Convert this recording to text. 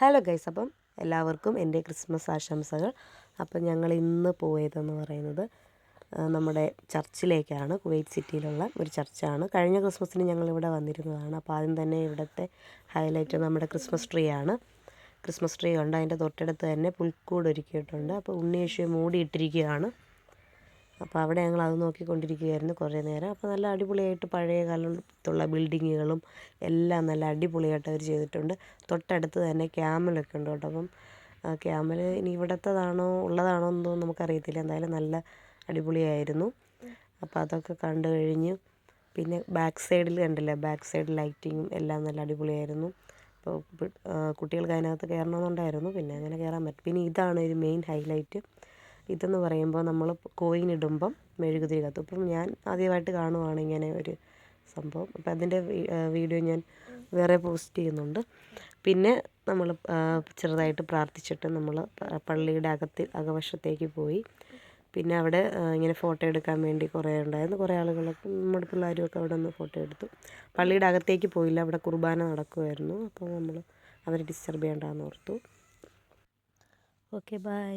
Hello guys അപ്പം എല്ലാവർക്കും എന്റെ ക്രിസ്മസ് ആശംസകൾ. അപ്പം ഞങ്ങൾ ഇന്ന് പോയതെന്ന് പറയുന്നത് നമ്മുടെ ചർച്ചിലേക്കാണ് കുവൈറ്റ് സിറ്റിയിലുള്ള ഒരു ചർച്ചാണ്. കഴിഞ്ഞ ക്രിസ്മസിന് ഞങ്ങൾ ഇവിടെ വന്നിരുന്നതാണ്. അപ്പോൾ ആദ്യം തന്നെ ഇവിടുത്തെ ഹൈലൈറ്റ് നമ്മുടെ ക്രിസ്മസ് ട്രീ ആണ്. ക്രിസ്മസ് ട്രീ ഉണ്ട്. അതിന്റെ തൊട്ടടുത്ത് തന്നെ പുൽക്കൂട് ഒരുക്കിയിട്ടുണ്ട്. അപ്പോൾ ഉണ്ണിയേശുവെ മൂടിയിട്ടിരിക്കുകയാണ്. അപ്പോൾ അവിടെ ഞങ്ങൾ അത് നോക്കിക്കൊണ്ടിരിക്കുകയായിരുന്നു കുറേ നേരം. അപ്പോൾ നല്ല അടിപൊളിയായിട്ട് പഴയ കാലത്തുള്ള ബിൽഡിങ്ങുകളും എല്ലാം നല്ല അടിപൊളിയായിട്ട് അവർ ചെയ്തിട്ടുണ്ട്. തൊട്ടടുത്ത് തന്നെ ക്യാമലൊക്കെ ഉണ്ട് കേട്ടോ. അപ്പം ക്യാമൽ ഇനി ഇവിടത്തേതാണോ ഉള്ളതാണോ എന്നൊന്നും നമുക്കറിയത്തില്ല. എന്തായാലും നല്ല അടിപൊളിയായിരുന്നു. അപ്പോൾ അതൊക്കെ കണ്ടു കഴിഞ്ഞ് പിന്നെ ബാക്ക് സൈഡിൽ കണ്ടില്ലേ? ബാക്ക് സൈഡ് ലൈറ്റിങ്ങും എല്ലാം നല്ല അടിപൊളിയായിരുന്നു. അപ്പോൾ കുട്ടികൾക്ക് അതിനകത്ത് കയറണമെന്നുണ്ടായിരുന്നു. പിന്നെ അങ്ങനെ കയറാൻ പറ്റും. പിന്നെ ഇതാണ് ഒരു മെയിൻ ഹൈലൈറ്റ്. ഇതെന്ന് പറയുമ്പോൾ നമ്മൾ കോയിൻ ഇടുമ്പം മെഴുകുതിരി കത്തും. ഇപ്പം ഞാൻ ആദ്യമായിട്ട് കാണുവാണ് ഇങ്ങനെ ഒരു സംഭവം. അപ്പം അതിന്റെ വീഡിയോ ഞാൻ വേറെ പോസ്റ്റ് ചെയ്യുന്നുണ്ട്. പിന്നെ നമ്മൾ ചെറുതായിട്ട് പ്രാർത്ഥിച്ചിട്ട് നമ്മൾ പള്ളിയുടെ അകത്ത് അകവശത്തേക്ക് പോയി. പിന്നെ അവിടെ ഇങ്ങനെ ഫോട്ടോ എടുക്കാൻ വേണ്ടി കുറേ ഉണ്ടായിരുന്നു. കുറേ ആളുകളൊക്കെ നമ്മുടെ പിള്ളേരുമൊക്കെ അവിടെ നിന്ന് ഫോട്ടോ എടുത്തു. പള്ളിയുടെ അകത്തേക്ക് പോയില്ല. അവിടെ കുർബാന നടക്കുമായിരുന്നു അപ്പോൾ നമ്മൾ അവരെ ഡിസ്റ്റർബ് ചെയ്യണ്ടെന്ന് ഓർത്തു. Okay bye